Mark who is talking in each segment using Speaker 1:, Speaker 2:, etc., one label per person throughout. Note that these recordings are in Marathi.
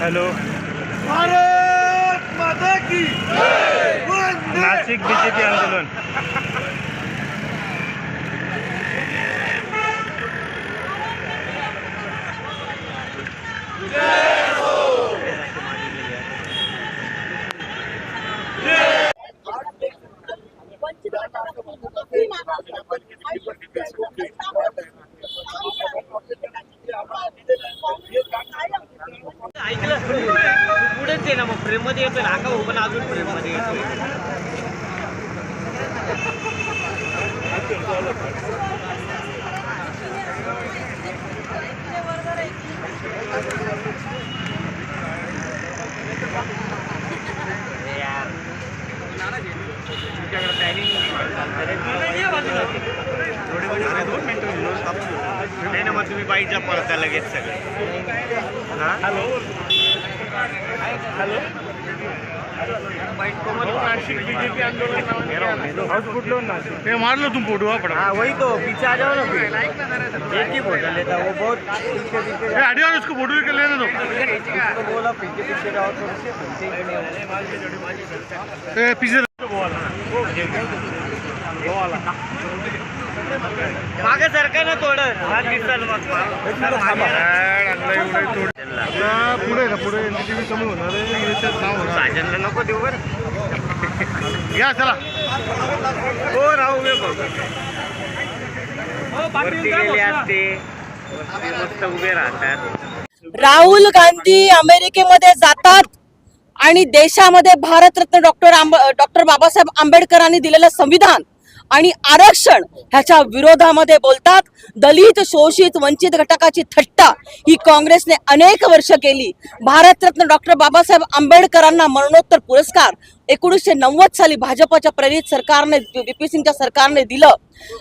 Speaker 1: হ্যালো
Speaker 2: নাসিক বিজেপি আন্দোলন।
Speaker 3: ऐकलं पुढेच आहे ना मग फ्रेम मध्ये येतोय ना का पण अजून फ्रेम मध्ये येतोय नाही ना मग तुम्ही बाईकच्या पळता लगेच सगळे. हा?
Speaker 2: हॅलो. हॅलो.
Speaker 1: मारलो तुम फोटो
Speaker 3: हाँ वही तो पीछे आ जाओ ना फिर. एक ही फोटो लेता वो बहुत पीछे पीछे
Speaker 1: हटिया उसको फोटो लेने दो
Speaker 3: बोला पीछे पीछे जाओ पीछे मागे सरका ना थोडं हा दिसल मग.
Speaker 1: पुढे ना पुढे कमी होणार
Speaker 3: साजनला नको देऊ बरं.
Speaker 1: या चला.
Speaker 3: हो राहू गे बघ वरती गेले असते. वरती मस्त उभे राहतात.
Speaker 4: राहुल गांधी अमेरिकेमध्ये जातात आणि देशामध्ये भारतरत्न डॉक्टर आंब डॉक्टर बाबासाहेब आंबेडकरांनी दिलेलं संविधान. आणि आरक्षण ह्याच्या विरोधामध्ये बोलतात. दलित शोषित वंचित घटकाची थट्टा ही काँग्रेसने अनेक वर्ष केली. भारतरत्न डॉक्टर बाबासाहेब आंबेडकरांना मरणोत्तर पुरस्कार एकोणीसशे नव्वद साली भाजपच्या प्रेरित सरकारने पी सिंगच्या सरकारने दिलं.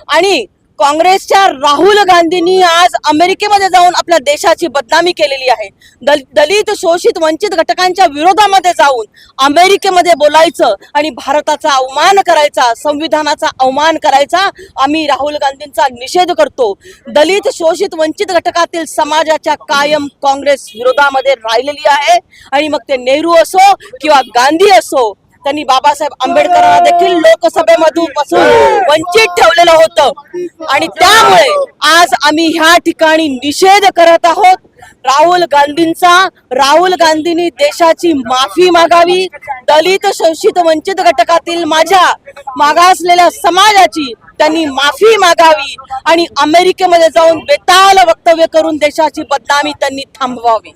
Speaker 4: आणि काँग्रेसच्या राहुल गांधींनी आज अमेरिकेमध्ये जाऊन आपल्या देशाची बदनामी केलेली आहे. दल दलित शोषित वंचित घटकांच्या विरोधामध्ये जाऊन अमेरिकेमध्ये बोलायचं आणि भारताचा अवमान करायचा संविधानाचा अवमान करायचा आम्ही राहुल गांधींचा निषेध करतो. दलित शोषित वंचित घटकातील समाजाच्या कायम काँग्रेस विरोधामध्ये राहिलेली आहे. आणि मग ते नेहरू असो किंवा गांधी असो त्यांनी बाबासाहेब आंबेडकरांना देखील लोकसभेमधून पासून वंचित ठेवलेलं होतं. आणि त्यामुळे आज आम्ही ह्या ठिकाणी निषेध करत आहोत. राहुल गांधींचा राहुल गांधींनी देशाची माफी मागावी. दलित शोषित वंचित घटकातील माझ्या मागासलेल्या समाजाची त्यांनी माफी मागावी आणि अमेरिकेमध्ये जाऊन बेताल वक्तव्य करून देशाची बदनामी त्यांनी थांबवावी.